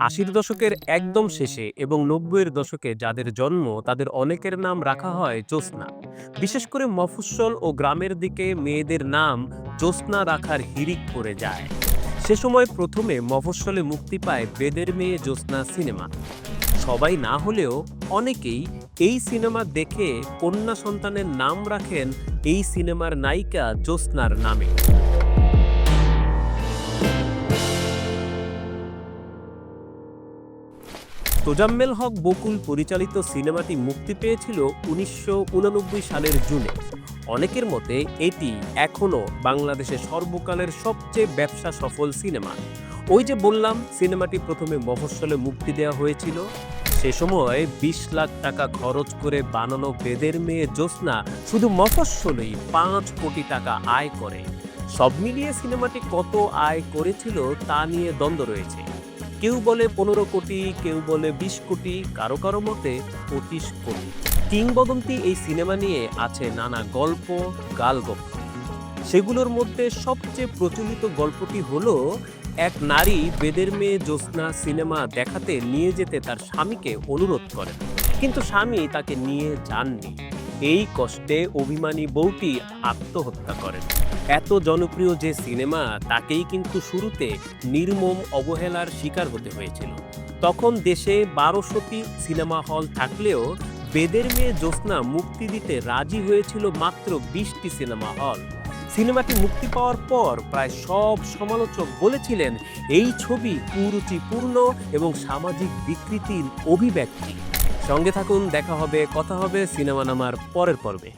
আশির দশকের একদম শেষে এবং নব্বইয়ের দশকে যাদের জন্ম তাদের অনেকের নাম রাখা হয় জ্যোৎস্না। বিশেষ করে মফস্বল ও গ্রামের দিকে মেয়েদের নাম জ্যোৎস্না রাখার হিড়িক পড়ে যায়। সে সময় প্রথমে মফস্বলে মুক্তি পায় বেদের মেয়ে জ্যোৎস্না সিনেমা। সবাই না হলেও অনেকেই এই সিনেমা দেখে কন্যা সন্তানের নাম রাখেন এই সিনেমার নায়িকা জ্যোৎস্নার নামে। তোজাম্মেল হক বকুল পরিচালিত সিনেমাটি মুক্তি পেয়েছিল উনিশশো সালের জুনে। অনেকের মতে এটি এখনও বাংলাদেশের সর্বকালের সবচেয়ে ব্যবসা সফল সিনেমা। ওই যে বললাম, সিনেমাটি প্রথমে মফস্বলে মুক্তি দেওয়া হয়েছিল। সে সময় বিশ লাখ টাকা খরচ করে বানানো বেদের মেয়ে জ্যোৎস্না শুধু মফস্বলেই পাঁচ কোটি টাকা আয় করে। সব মিলিয়ে সিনেমাটি কত আয় করেছিল তা নিয়ে দ্বন্দ্ব রয়েছে। কেউ বলে পনেরো কোটি, কেউ বলে বিশ কোটি, কারও কারও মতে পঁচিশ কোটি। কিংবদন্তি এই সিনেমা নিয়ে আছে নানা গল্প, গালগপ্প। সেগুলোর মধ্যে সবচেয়ে প্রচলিত গল্পটি হলো, এক নারী বেদের মেয়ে জ্যোৎস্না সিনেমা দেখাতে নিয়ে যেতে তার স্বামীকে অনুরোধ করেন কিন্তু স্বামী তাকে নিয়ে যাননি। এই কষ্টে অভিমানী বউটি আত্মহত্যা করেন। এত জনপ্রিয় যে সিনেমা, তাকেই কিন্তু শুরুতে নির্মম অবহেলার শিকার হতে হয়েছিল। তখন দেশে বারোশোটি সিনেমা হল থাকলেও বেদের মেয়ে জ্যোৎস্না মুক্তি দিতে রাজি হয়েছিল মাত্র বিশটি সিনেমা হল। সিনেমাটি মুক্তি পাওয়ার পর প্রায় সব সমালোচক বলেছিলেন, এই ছবি কুরুচিপূর্ণ এবং সামাজিক বিকৃতির অভিব্যক্তি। সঙ্গে থাকুন দেখা হবে কথা হবে সিনেমা নামার পরের পর্বে।